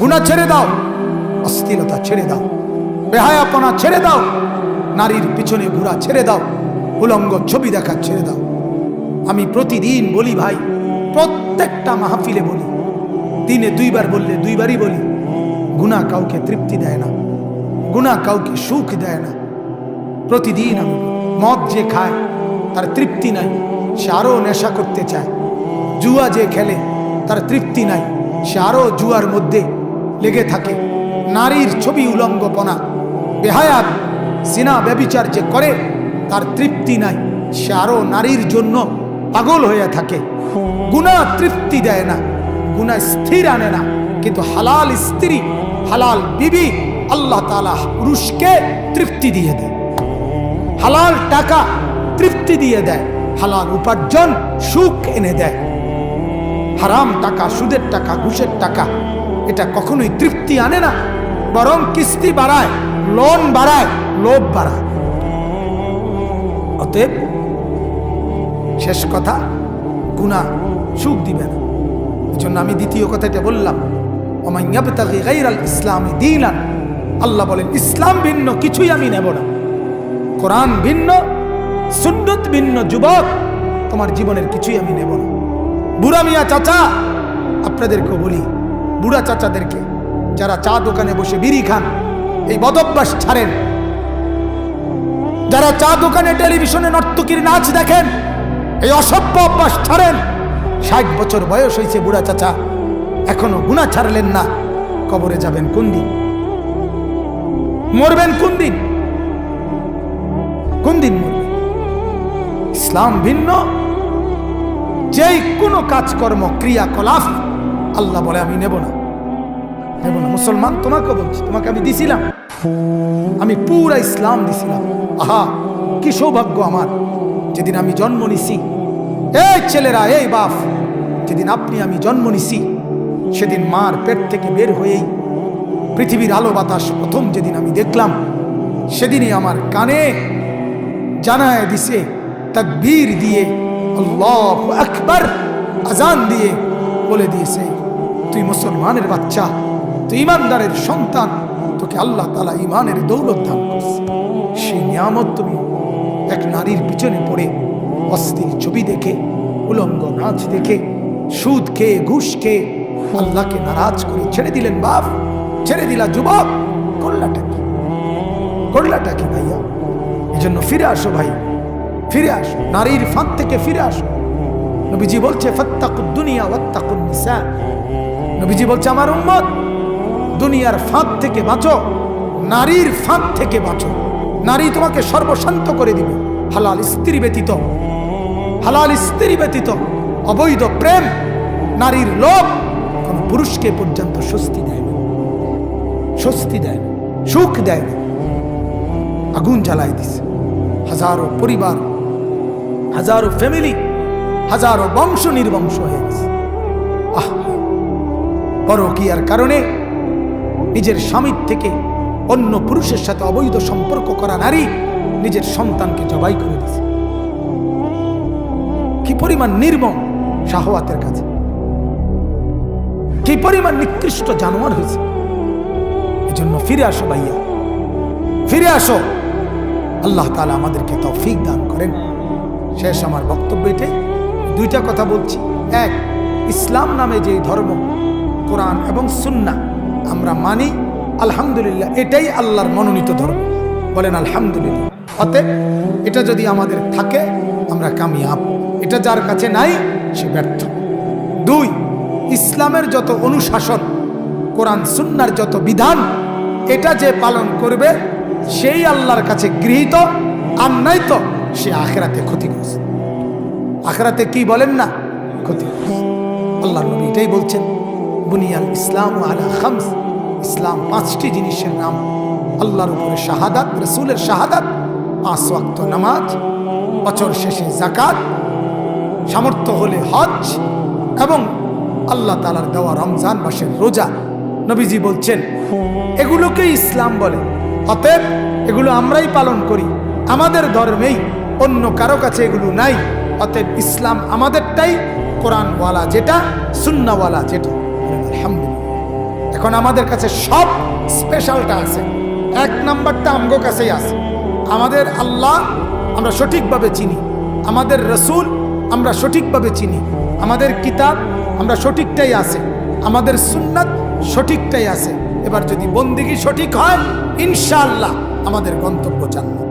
গুণা ছেড়ে দাও, অস্থিরতা ছেড়ে দাও, বেহায়াপনা ছেড়ে দাও, নারীর পিছনে ঘোরা ছেড়ে দাও, উলঙ্গ ছবি দেখা ছেড়ে দাও। আমি প্রতিদিন বলি ভাই, প্রত্যেকটা মাহফিলে বলি, দিনে দুইবার বললে দুইবারই বলি, গুণা কাউকে তৃপ্তি দেয় না, গুণা কাউকে সুখ দেয় না। প্রতিদিন আমি মদ যে খায়, তার তৃপ্তি নাই, সে আরও নেশা করতে চায়, জুয়া যে খেলে, তার তৃপ্তি নাই, সে আরও জুয়ার মধ্যে লেগে থাকে। নারীর ছবি উলঙ্গপনা। বেহায়াত সিনা ব্যবিচার যে করে, তার তৃপ্তি নাই। সে আরও নারীর জন্য পাগল হয়ে থাকে। গুণা তৃপ্তি দেয় না। গুণা স্থির আনে না। কিন্তু হালাল স্ত্রী, হালাল বিবি, আল্লাহ তালা পুরুষকে তৃপ্তি দিয়ে দেয়। হালাল টাকা তৃপ্তি দিয়ে দেয়। হালাল উপার্জন সুখ এনে দেয়। হারাম টাকা, সুদের টাকা, ঘুষের টাকা এটা কখনোই তৃপ্তি আনে না, বরং কিস্তি বাড়ায়, লোন বাড়ায়, লোভ বাড়ায়। অতএব শেষ কথা গুণা সুখ দিবে না। জন্য আমি দ্বিতীয় কথাটা বললাম ওমাইয়াবতাগি গাইরাল ইসলামী দিলান আল্লাহ বলেন, ইসলাম ভিন্ন, কিছুই আমি নেব না। কোরআন ভিন্ন, সুন্নত ভিন্ন, যুবক, তোমার জীবনের কিছুই আমি নেব না। বুড়া মিয়া চাচা আপনাদেরকে বলি বুড়া চাচাদেরকে, যারা চা দোকানে বসে বিড়ি খান, এই বদভ্যাস ছাড়েন। যারা চা দোকানে টেলিভিশনে নর্তকীর নাচ দেখেন, এই অসভ্য অভ্যাস ছাড়েন। ষাট বছর বয়স হয়েছে বুড়া চাচা, এখনও গুণা ছাড়লেন না। কবরে যাবেন কোন দিন? মরবেন কোন দিন? কোন দিন মরবেন? ইসলাম ভিন্ন, যেই কোনো কাজকর্ম, ক্রিয়াকলাপ আল্লাহ বলে, আমি নেব না। নেব না। মুসলমান, তোমাকে বলছি, তোমাকে আমি দিছিলাম। আমি পুরা ইসলাম দিছিলাম। আহা, কি সৌভাগ্য আমার। যেদিন আমি জন্ম নিছি, এই ছেলেরা, এই বাপ, যেদিন আপনি আমি জন্ম নিছি, সেদিন মার পেট থেকে বের হয়েই পৃথিবীর আলো বাতাস প্রথম যেদিন আমি দেখলাম, সেদিনই আমার কানে জানায় দিছে, তাকবীর দিয়ে, আল্লাহ আকবার আজান দিয়ে বলে দিয়েছে, তুই মুসলমানের বাচ্চা, তুই ইমানদারের সন্তান, তোকে আল্লাহ তালা ইমানের দৌলত দান করছে। সেই নিয়ামত তুমি এক নারীর পিছনে পড়ে, অস্থির ছবি দেখে, উলঙ্গ নাচ দেখে, সুদ খেয়ে, ঘুষ খেয়ে, আল্লাহকে নারাজ করে ছেড়ে দিলেন বাপ, ছেড়ে দিলা যুবক করলাটা কি? করলাটা কি ভাইয়া? এই জন্য ফিরে আসো ভাই, ফিরে আসো, নারীর ফাঁক থেকে ফিরে আসো। নবীজি বলছে দুনিয়া নবীজি বলছে, আমার উম্মত, দুনিয়ার ফাঁদ থেকে বাঁচো, নারীর ফাঁক থেকে বাঁচো। নারী তোমাকে সর্বশান্ত করে দিবে। হালাল স্ত্রী ব্যতীত, হালাল স্ত্রী ব্যতীত, অবৈধ প্রেম, নারীর লোভ, কোন পুরুষকে পর্যন্ত স্বস্তি দেয় না। স্বস্তি দেয় না, সুখ দেয় না। আগুন জ্বালাই দিছে। হাজারো পরিবার, হাজারো ফ্যামিলি হাজারো বংশ নির্বংশ হয়ে গেছে। পরকিয়ার কারণে? নিজের স্বামীর থেকে অন্য পুরুষের সাথে অবৈধ সম্পর্ক করা নারী নিজের সন্তানকে জবাই করে দিছে কি পরিমাণ নির্মম শাহওয়াতের কাছে। কি পরিমাণ নিকৃষ্ট জানোয়ার হয়েছে। এজন্য ফিরে আসো ভাইয়া। ফিরে আসো। আল্লাহ তালা আমাদেরকে তৌফিক দান করেন। শেষ আমার বক্তব্য এটাই। দুইটা কথা বলছি। এক, ইসলাম নামে যে ধর্ম, কোরআন এবং সুন্না আমরা মানি, আলহামদুলিল্লাহ, এটাই আল্লাহর মনোনীত ধর্ম। বলেন আলহামদুলিল্লাহ। অতএব, এটা যদি আমাদের থাকে, আমরা কামিয়াব। এটা যার কাছে নাই, সে ব্যর্থ। দুই, ইসলামের যত অনুশাসন, কোরআন সুন্নার যত বিধান, এটা যে পালন করবে, সেই আল্লাহর কাছে গৃহীত, আর নাই তো সে আখেরাতে ক্ষতিগ্রস্ত। আখেরাতে কি বলেন না? ক্ষতিগ্রস্ত আল্লাহ নবী এটাই বলছেন, বুনিয়াল ইসলাম আলা খামস। ইসলাম পাঁচটি জিনিসের নাম। আল্লাহর উপরে শাহাদাত, রসুলের শাহাদাত, পাঁচ ওয়াক্ত নামাজ, বছর শেষে জাকাত সামর্থ্য হলে হজ এবং আল্লাহ তালার দেওয়া রমজান মাসের রোজা। নবীজি বলছেন, এগুলোকেই ইসলাম বলে। অতএব এগুলো আমরাই পালন করি। আমাদের ধর্মেই অন্য কারও কাছে এগুলো নাই। অতএব ইসলাম আমাদেরটাই কোরআনওয়ালা, যেটা সুন্নাওয়ালা, যেটা এখন আমাদের কাছে সব স্পেশালটা আছে। এক নাম্বারটা আমগো কাছেই আছে। আমাদের আল্লাহ আমরা সঠিকভাবে চিনি। আমাদের রসুল আমরা সঠিকভাবে চিনি। আমাদের কিতাব আমরা সঠিকটাই আছে। আমাদের সুন্নাত সঠিকটাই আছে। এবার যদি বন্দিগি সঠিক হয়, ইনশাআল্লাহ আমাদের গন্তব্য জান্নাত।